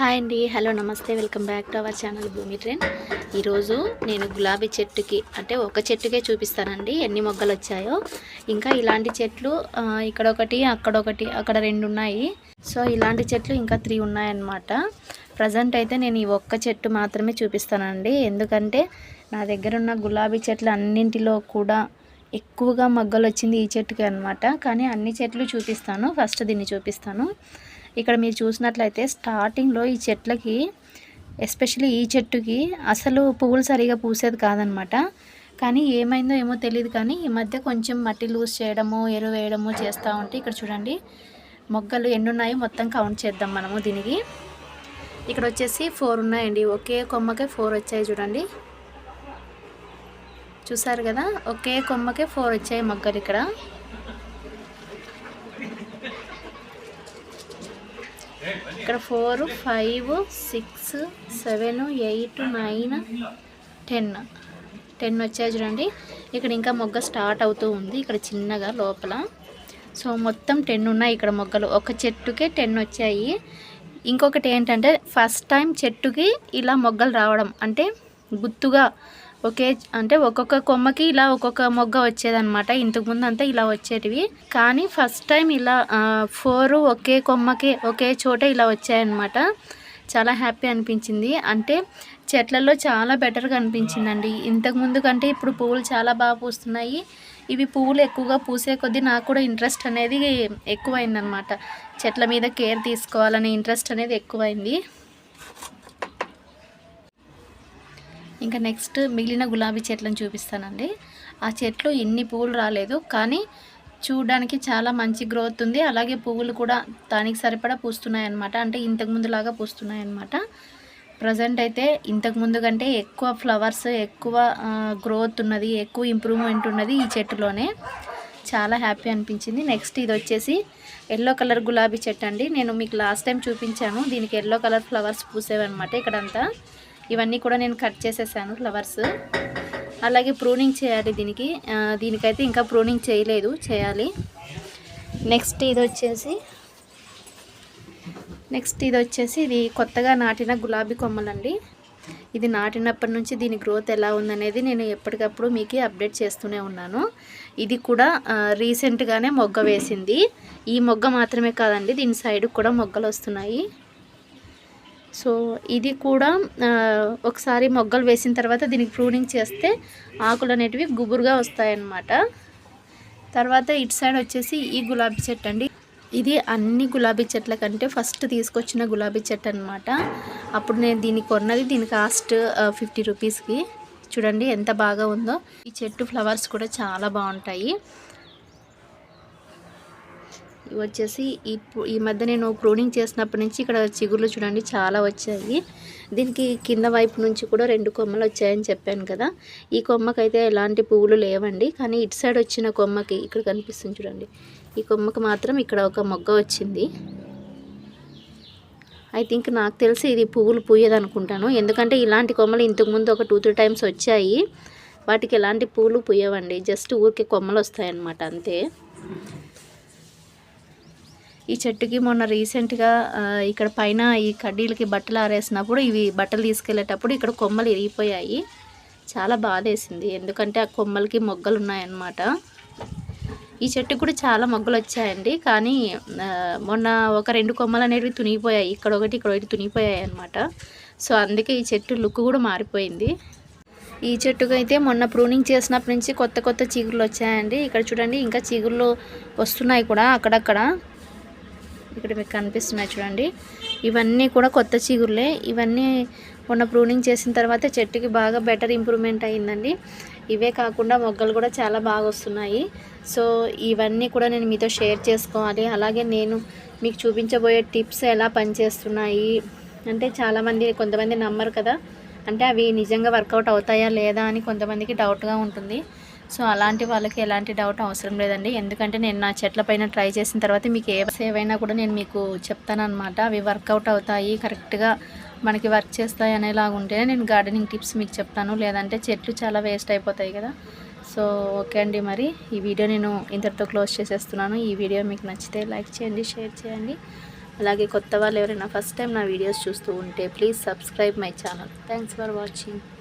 Hi అండి. Hello నమస్తే. Welcome back to our channel Bhoomi trend. ఈరోజు నేను గులాబీ చెట్టుకి అంటే ఒక చెట్టుకే చూపిస్తానండి. ఎన్ని మొగ్గలు వచ్చాయో. ఇంకా ఇలాంటి చెట్లు ఇక్కడ ఒకటి అక్కడ ఒకటి అక్కడ రెండు ఉన్నాయి. సో ఇలాంటి చెట్లు ఇంకా త్రీ ఉన్నాయన్నమాట. ప్రజెంట్ అయితే నేను ఈ ఒక్క చెట్టు మాత్రమే చూపిస్తానండి. ఎందుకంటే నా దగ్గర ఉన్న గులాబీ చెట్లు అన్నింటిలో కూడా ఎక్కువగా మొగ్గలు వచ్చింది ఈ చెట్టుకి అనమాట కానీ అన్ని చెట్లు చూపిస్తాను. ఫస్ట్ దీన్ని చూపిస్తాను. ఇక్కడ మీరు చూసినట్లయితే స్టార్టింగ్లో ఈ చెట్లకి ఎస్పెషల్లీ ఈ చెట్టుకి అసలు పువ్వులు సరిగా పూసేది కాదనమాట. కానీ ఏమైందో ఏమో తెలియదు కానీ ఈ మధ్య కొంచెం మట్టి లూజ్ చేయడము ఎరువు వేయడము చేస్తూ ఉంటే ఇక్కడ చూడండి మొగ్గలు ఎన్ని ఉన్నాయో మొత్తం కౌంట్ చేద్దాం మనము దీనికి. ఇక్కడ వచ్చేసి ఫోర్ ఉన్నాయండి. ఒకే కొమ్మకే ఫోర్ వచ్చాయి చూడండి. చూసారు కదా? ఒకే కొమ్మకే ఫోర్ వచ్చాయి మొగ్గలు ఇక్కడ. ఇక్కడ four five six seven eight nine ten. Ten వచ్చాయి చూడండి. ఇక్కడ ఇంకా మొగ్గ స్టార్ట్ అవుతూ ఉంది. ఇక్కడ చిన్నగా లోపల. సో మొత్తం టెన్ ఉన్నాయి ఇక్కడ మొగ్గలు. ఒక చెట్టుకే టెన్ వచ్చాయి. ఇంకొకటి ఏంటంటే ఫస్ట్ టైం చెట్టుకి ఇలా మొగ్గలు రావడం అంటే గుత్తుగా ఒకే అంటే ఒక్కొక్క కొమ్మకి ఇలా ఒక్కొక్క మొగ్గ వచ్చేదనమాట ఇంతకుముందు అంతా ఇలా వచ్చేటివి. కానీ ఫస్ట్ టైం ఇలా ఫోర్ ఒకే కొమ్మకి ఒకే చోట ఇలా వచ్చాయన్నమాట. చాలా హ్యాపీ అనిపించింది. అంటే చెట్లలో చాలా బెటర్గా అనిపించిందండి ఇంతకుముందు కంటే ఇప్పుడు పువ్వులు చాలా బాగా పూస్తున్నాయి. ఇవి పువ్వులు ఎక్కువగా పూసే కొద్దీ నాకు కూడా ఇంట్రెస్ట్ అనేది ఎక్కువైందనమాట చెట్ల మీద కేర్ తీసుకోవాలనే ఇంట్రెస్ట్ అనేది ఎక్కువైంది. ఇంకా నెక్స్ట్ మిగిలిన గులాబీ చెట్లను చూపిస్తానండి. ఆ చెట్లు ఎన్ని పువ్వులు రాలేదు కానీ చూడడానికి చాలా మంచి గ్రోత్ ఉంది. అలాగే పువ్వులు కూడా దానికి సరిపడా పూస్తున్నాయి అన్నమాట అంటే ఇంతకు ముందులాగా పూస్తున్నాయి అనమాట ప్రజెంట్ అయితే ఇంతకు ముందు కంటే ఎక్కువ ఫ్లవర్స్ ఎక్కువ గ్రోత్ ఉన్నది ఎక్కువ ఇంప్రూవ్మెంట్ ఉన్నది ఈ చెట్టులోనే. చాలా హ్యాపీ అనిపించింది. నెక్స్ట్ ఇది వచ్చేసి ఎల్లో కలర్ గులాబీ చెట్టు అండి. నేను మీకు లాస్ట్ టైం చూపించాను. దీనికి ఎల్లో కలర్ ఫ్లవర్స్ పూసేవన్నమాట ఇక్కడంతా. ఇవన్నీ కూడా నేను కట్ చేసేసాను ఫ్లవర్స్. అలాగే ప్రూనింగ్ చేయాలి దీనికి. దీనికైతే ఇంకా ప్రూనింగ్ చేయలేదు చేయాలి. నెక్స్ట్ ఇది వచ్చేసి నెక్స్ట్ ఇది వచ్చేసి ఇది కొత్తగా నాటిన గులాబీ కొమ్మలండి. ఇది నాటినప్పటి నుంచి దీని గ్రోత్ ఎలా ఉందనేది నేను ఎప్పటికప్పుడు మీకు అప్డేట్ చేస్తూనే ఉన్నాను. ఇది కూడా రీసెంట్గానే మొగ్గ వేసింది. ఈ మొగ్గ మాత్రమే కాదండి దీని సైడ్ కూడా మొగ్గలు వస్తున్నాయి. సో ఇది కూడా ఒకసారి మొగ్గలు వేసిన తర్వాత దీనికి ప్రూనింగ్ చేస్తే ఆకులు అనేటివి గుబురుగా వస్తాయన్నమాట. తర్వాత ఇటు సైడ్ వచ్చేసి ఈ గులాబీ చెట్టు అండి. ఇది అన్ని గులాబీ చెట్ల కంటే ఫస్ట్ తీసుకొచ్చిన గులాబీ చెట్టు అనమాట అప్పుడు నేను దీన్ని కొన్నది దీని కాస్ట్ ఫిఫ్టీ రూపీస్కి. చూడండి ఎంత బాగా ఉందో. ఈ చెట్టు ఫ్లవర్స్ కూడా చాలా బాగుంటాయి. వచ్చేసి ఈ ఈ మధ్య నేను ప్రూనింగ్ చేసినప్పటి నుంచి ఇక్కడ చిగుర్లు చూడండి చాలా వచ్చాయి. దీనికి కింద వైపు నుంచి కూడా రెండు కొమ్మలు వచ్చాయని చెప్పాను కదా. ఈ కొమ్మకైతే ఎలాంటి పువ్వులు లేవండి. కానీ ఇటు సైడ్ వచ్చిన కొమ్మకి ఇక్కడ కనిపిస్తుంది చూడండి. ఈ కొమ్మకి మాత్రం ఇక్కడ ఒక మొగ్గ వచ్చింది. ఐ థింక్ నాకు తెలిసి ఇది పువ్వులు పూయదనుకుంటాను. ఎందుకంటే ఇలాంటి కొమ్మలు ఇంతకుముందు ఒక టూ త్రీ టైమ్స్ వచ్చాయి. వాటికి ఎలాంటి పూలు పూయవండి. జస్ట్ ఊరికే కొమ్మలు వస్తాయన్నమాట అంతే. ఈ చెట్టుకి మొన్న రీసెంట్గా ఇక్కడ పైన ఈ కడ్డీలకి బట్టలు ఆరేసినప్పుడు ఇవి బట్టలు తీసుకెళ్ళేటప్పుడు ఇక్కడ కొమ్మలు ఇరిగిపోయాయి. చాలా బాధేసింది. ఎందుకంటే ఆ కొమ్మలకి మొగ్గలు ఉన్నాయన్నమాట. ఈ చెట్టుకు కూడా చాలా మొగ్గలు వచ్చాయండి. కానీ మొన్న ఒక రెండు కొమ్మలు అనేవి తునిగిపోయాయి. ఇక్కడ ఒకటి ఇక్కడ ఒకటి తునిగిపోయాయి అనమాట సో అందుకే ఈ చెట్టు లుక్ కూడా మారిపోయింది. ఈ చెట్టుకు అయితే మొన్న ప్రూనింగ్ చేసినప్పటి నుంచి కొత్త కొత్త చిగుర్లు వచ్చాయండి. ఇక్కడ చూడండి ఇంకా చిగుర్లు వస్తున్నాయి కూడా అక్కడక్కడ. ఇక్కడ మీకు కనిపిస్తున్నాయి చూడండి. ఇవన్నీ కూడా కొత్త చిగురులే. ఇవన్నీ మొన్న ప్రూనింగ్ చేసిన తర్వాత చెట్టుకి బాగా బెటర్ ఇంప్రూవ్మెంట్ అయ్యిందండి ఇవే కాకుండా మొగ్గలు కూడా చాలా బాగా వస్తున్నాయి. సో ఇవన్నీ కూడా నేను మీతో షేర్ చేసుకోవాలి. అలాగే నేను మీకు చూపించబోయే టిప్స్ ఎలా పనిచేస్తున్నాయి అంటే చాలామంది కొంతమంది నమ్మరు కదా. అంటే అవి నిజంగా వర్కౌట్ అవుతాయా లేదా అని కొంతమందికి డౌట్గా ఉంటుంది. సో అలాంటి వాళ్ళకి ఎలాంటి డౌట్ అవసరం లేదండి. ఎందుకంటే నేను నా చెట్ల పైన ట్రై చేసిన తర్వాత మీకు ఏ ఏవైనా కూడా నేను మీకు చెప్తాను అనమాట అవి వర్కౌట్ అవుతాయి కరెక్ట్గా మనకి వర్క్ చేస్తాయి అనేలాగుంటేనే నేను గార్డెనింగ్ టిప్స్ మీకు చెప్తాను. లేదంటే చెట్లు చాలా వేస్ట్ అయిపోతాయి కదా. సో ఓకే అండి మరి. ఈ వీడియో నేను ఇంతటితో క్లోజ్ చేసేస్తున్నాను. ఈ వీడియో మీకు నచ్చితే లైక్ చేయండి షేర్ చేయండి. అలాగే కొత్త వాళ్ళు ఎవరైనా ఫస్ట్ టైం నా వీడియోస్ చూస్తూ ఉంటే please subscribe my channel thanks for watching